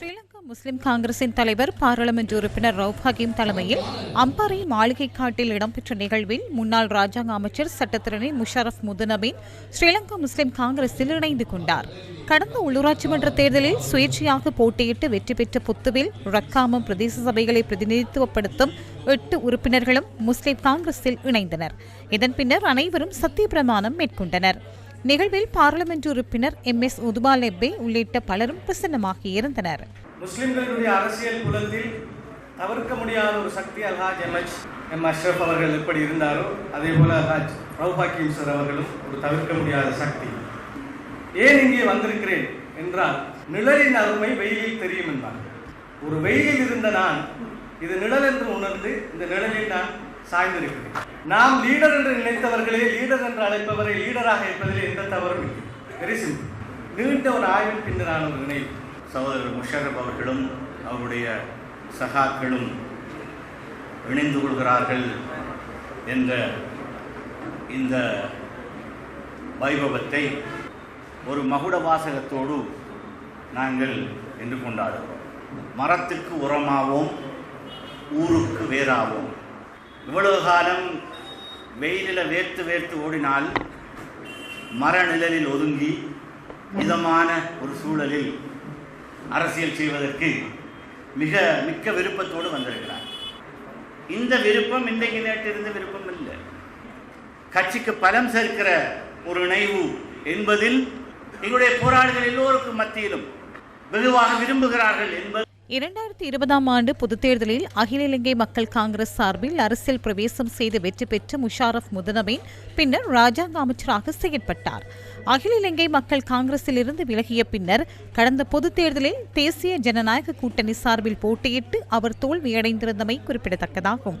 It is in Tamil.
ஸ்ரீலங்கா முஸ்லிம் காங்கிரசின் தலைவர் பாராளுமன்ற உறுப்பினர் ரவுப் ஹக்கீம் தலைமையில் அம்பாறை மாளிகை காட்டில் இடம்பெற்ற நிகழ்வில் முன்னாள் ராஜாங்க அமைச்சர் சட்டத்திரணி முஷாரப் முதுநபீன் ஸ்ரீலங்கா முஸ்லிம் காங்கிரஸில் இணைந்து கொண்டார். கடந்த உள்ளூராட்சி மன்ற தேர்தலில் சுயேட்சையாக போட்டியிட்டு வெற்றி பெற்ற புத்துவில் ரக்காமம் பிரதேச சபைகளை பிரதிநிதித்துவப்படுத்தும் எட்டு உறுப்பினர்களும் முஸ்லிம் காங்கிரஸில் இணைந்தனர். இதன் பின்னர் அனைவரும் சத்திய பிரமாணம் மேற்கொண்டனர். நிகழ்வில் பாராளுமன்ற உறுப்பினர் எம் எஸ் உதுபாலெப்பே உள்ளிட்ட பலரும் பிரசன்னமாகி இருந்தனர். முஸ்லிம்களுடைய அரசியல் புலத்தில் தவிர்க்க முடியாத ஒரு சக்தி Alhaj M H M Ashraff அவர்கள் எப்படி இருந்தாரோ அதே போல அல்ஹாஜ் ரவுஃப் சார் அவர்களும் ஒரு தவிர்க்க முடியாத சக்தி. ஏன் இங்கே வந்திருக்கிறேன் என்றால் நிழலின் அருமை வெயிலில் தெரியும் என்றார் ஒரு வெயிலில் இருந்த நான் இது நிழல் என்று உணர்ந்து இந்த நிழலில் நான் சாய்ந்திருக்கிறேன் நாம் லீடர் என்று நினைத்தவர்களே லீடர் என்று அழைப்பவரை லீடராக இருப்பதில் எந்த தவறும் இல்லை. வெரி சிம்பிள் நீண்ட ஒரு ஆய்வின் பின்னரான ஒரு நினைவு சகோதரர் முஷரப் அவர்களும் அவருடைய சகாக்களும் இணைந்து கொள்கிறார்கள் என்ற இந்த வைபவத்தை ஒரு மகுட வாசகத்தோடு நாங்கள் என்று கொண்டாடுகிறோம். மரத்திற்கு உரமாவோம் ஊருக்கு வேறாவோம். இவ்வளவு காலம் வெயிலில் வேர்த்து வேர்த்து ஓடினால் மர நிழலில் ஒதுங்கி மிதமான ஒரு சூழலில் அரசியல் செய்வதற்கு மிக மிக்க விருப்பத்தோடு வந்திருக்கிறார். இந்த விருப்பம் இன்றைக்கு நேற்று இருந்த விருப்பம் இல்லை கட்சிக்கு பலம் சேர்க்கிற ஒரு இணைவு என்பதில் எங்களுடைய போராளிகள் எல்லோருக்கும் மத்தியிலும் வெகுவாக விரும்புகிறார்கள் என்பது இரண்டாயிரத்தி இருபதாம் ஆண்டு பொதுத் தேர்தலில் அகில இலங்கை மக்கள் காங்கிரஸ் சார்பில் அரசியல் பிரவேசம் செய்து வெற்றி பெற்ற முஷாரப் முதனபின் பின்னர் ராஜாங்க அமைச்சராக செயற்பட்டார். அகில இலங்கை மக்கள் காங்கிரஸில் இருந்து விலகிய பின்னர் கடந்த பொதுத் தேர்தலில் தேசிய ஜனநாயக கூட்டணி சார்பில் போட்டியிட்டு அவர் தோல்வியடைந்திருந்தமை குறிப்பிடத்தக்கதாகும்.